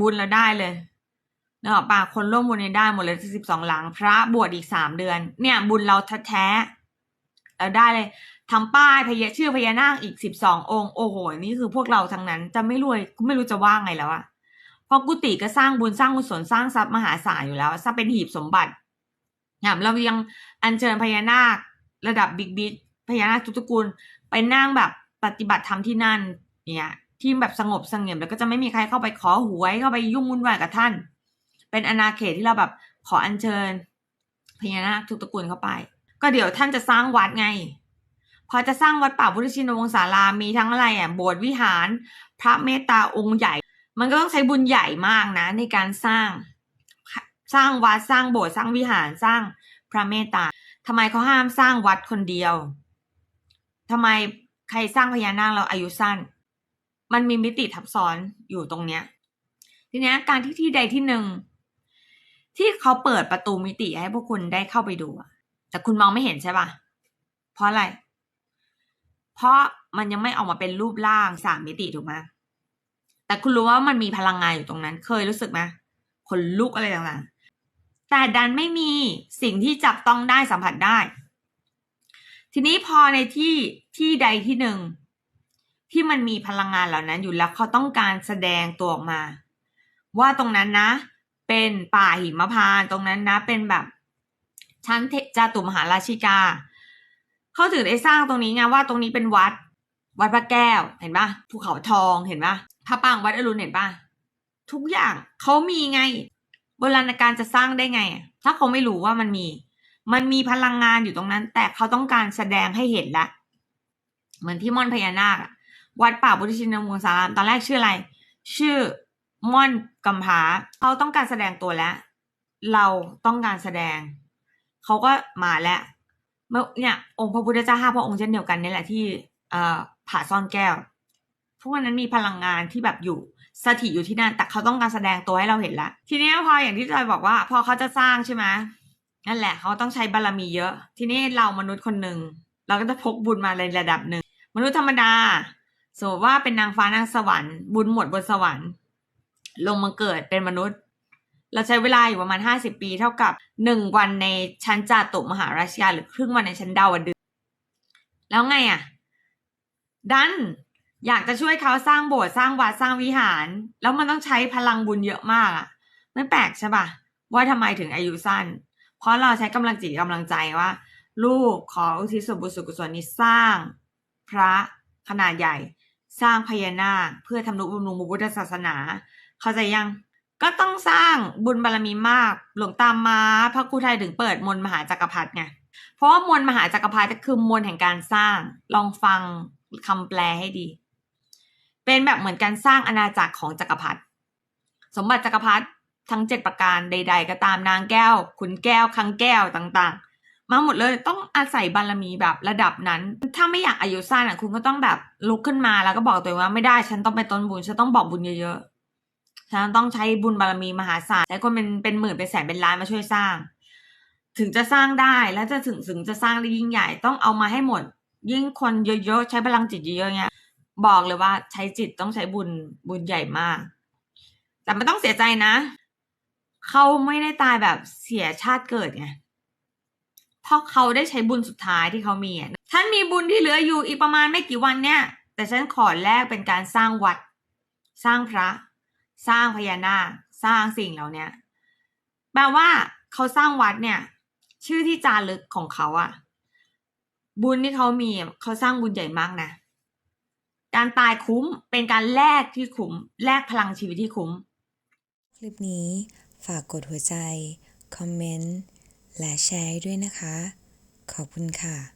บุญเราได้เลยเนกอะป่ะคนร่วมบุญเนี่ยได้หมดเลยสิบสองหลัง พระบวชอีกสามเดือน เนี่ย บุญเราแท้ๆเราได้เลยทำป้ายพญาชื่อพญานาคอีกสิบสององค์โอ้โหนี่คือพวกเราทั้งนั้น จะไม่รวยก็ไม่รู้จะว่าไงแล้วอะเพราะกุฏิก็สร้างบุญสร้างกุศลสร้างทรัพย์มหาศาลอยู่แล้วสร้างเป็นหีบสมบัติเนี่ยเรายังอัญเชิญพญานาคระดับบิ๊กบิ๊กพญานาคทุกตระกูลไปนั่งแบบปฏิบัติธรรมที่นั่นเนี่ย ที่แบบสงบเสงบแล้วก็จะไม่มีใครเข้าไปขอหวยเข้าไปยุ่งวุ่นวายกับท่าน เป็นอาณาเขตที่เราแบบขออัญเชิญพญานาคทุกตระกูลเข้าไป ก็เดี๋ยวท่านจะสร้างวัดไง พอจะสร้างวัดป่าพุทธชินวงศาลามีทั้งอะไรอะโบสถ์วิหาร พระเมตตาองค์ใหญ่ มันก็ต้องใช้บุญใหญ่มากนะ ในการสร้างสร้างวัดสร้างโบสถ์สร้างวิหารสร้างพระเมตตาทำไมเขาห้ามสร้างวัดคนเดียวทำไมใครสร้างพญานาคเราอายุสั้น มันมีมิติทับซ้อนอยู่ตรงเนี้ย ทีเนี้ยการที่ที่ใดที่หนึ่งที่เขาเปิดประตูมิติให้พวกคุณได้เข้าไปดูแต่คุณมองไม่เห็นใช่ปะเพราะอะไร เพราะมันยังไม่ออกมาเป็นรูปร่างสามมิติถูกไหมแต่คุณรู้ว่ามันมีพลังงานอยู่ตรงนั้น เคยรู้สึกไหมขนลุกอะไรต่างๆ แต่ดันไม่มีสิ่งที่จับต้องได้สัมผัสได้ ทีนี้พอในที่ที่ใดที่หนึ่ง ที่มันมีพลังงานเหล่านั้นอยู่แล้วเขาต้องการแสดงตัวออกมา ว่าตรงนั้นนะ เป็นป่าหิมพานต์ตรงนั้นนะ เป็นแบบชั้นเทจาตุมหาราชิกาเขาถึงได้สร้างตรงนี้ไงว่าตรงนี้เป็นวัด วัดพระแก้วเห็นปะภูเขาทองเห็นปะพระปางวัดอรุณเห็นปะทุกอย่างเขามีไงโบราณการจะสร้างได้ไง ถ้าเขาไม่รู้ว่ามันมี มันมีพลังงานอยู่ตรงนั้น แต่เขาต้องการแสดงให้เห็นละ เหมือนที่ม่อนพญานาคอะ วัดป่าพุทธชินวงศารามตอนแรกชื่ออะไร ชื่อม่อนกำพาเขาต้องการแสดงตัวแล้ว เราต้องการแสดง เขาก็มาแล้วเมื่อเนี่ยองค์พระพุทธเจ้าห้าพระองค์เช่นเดียวกันนี่แหละที่เอ่อผาซ่อนแก้วพวกนั้นมีพลังงานที่แบบอยู่สถิตอยู่ที่นั่นแต่เขาต้องการแสดงตัวให้เราเห็นละทีนี้พออย่างที่จอยบอกว่า พอเขาจะสร้างใช่ไหมนั่นแหละเขาต้องใช้บารรมีเยอะ ทีนี้เรามนุษย์คนหนึ่งเราก็จะพกบุญมาในระดับหนึ่งมนุษย์ธรรมดา สมมติว่าเป็นนางฟ้านางสวรรค์บุญหมดบนสวรรค์ ลงมาเกิดเป็นมนุษย์ เราใช้เวลาอยู่ประมาณห้าสิบปีเท่ากับหนึ่งวันในชั้นจาตุมหาราชยาหรือครึ่งวันในชั้นดาวดึงแล้วไงอะ ดันอยากจะช่วยเขาสร้างโบสถ์สร้างวัดสร้างวิหาร แล้วมันต้องใช้พลังบุญเยอะมากอะ ไม่แปลกใช่ปะว่าทำไมถึงอายุสั้น เพราะเราใช้กำลังจิตกำลังใจว่า ลูกขออุทิศส่วนบุญส่วนกุศลนี้สร้าง พระขนาดใหญ่ สร้างพญานาคเพื่อทำนุบำรุงพุทธศาสนา เข้าใจยัง ก็ต้องสร้างบุญบารรมีมาก หลวงตามมาพระครูไทยถึงเปิดมนมหาจักรพรรดิไง เพราะว่ามนต์มหาจักรพรรดิคือมนต์แห่งการสร้าง ลองฟังคำแปลให้ดี เป็นแบบเหมือนการสร้างอาณาจักรของจักรพรรดิ สมบัติจักรพรรดิทั้งเจ็ดประการใด ๆ ก็ตามนางแก้ว ขุนแก้วคังแก้วต่างๆ มาหมดเลยต้องอาศัยบารมีแบบระดับนั้น ถ้าไม่อยากอายุสั้นอะคุณก็ต้องแบบลุกขึ้นมาแล้วก็บอกตัวเองว่าไม่ได้ฉันต้องไปต้นบุญฉันต้องบอกบุญเยอะๆฉันต้องใช้บุญบารมีมหาศาลใช้คนเป็นเป็นหมื่นเป็นแสนเป็นล้านมาช่วยสร้าง ถึงจะสร้างได้แล้วจะถึงถึงจะสร้างได้ยิ่งใหญ่ต้องเอามาให้หมด ยิ่งคนเยอะๆใช้พลังจิตเยอะๆเงี้ยบอกเลยว่าใช้จิตต้องใช้บุญบุญใหญ่มาก แต่ไม่ต้องเสียใจนะเขาไม่ได้ตายแบบเสียชาติเกิดไง เพราะเขาได้ใช้บุญสุดท้ายที่เขามีอะฉันมีบุญที่เหลืออยู่อีกประมาณไม่กี่วันเนี่ย แต่ฉันขอแลกเป็นการสร้างวัด สร้างพระ สร้างพญานาคสร้างสิ่งเหล่านี้แปลว่าเขาสร้างวัดเนี่ย ชื่อที่จารึกของเขาอะบุญที่เขามีเขาสร้างบุญใหญ่มากนะการตายคุ้มเป็นการแลกที่คุ้มแลกพลังชีวิตที่คุ้ม คลิปนี้ฝากกดหัวใจ คอมเมนต์ และแชร์ด้วยนะคะ ขอบคุณค่ะ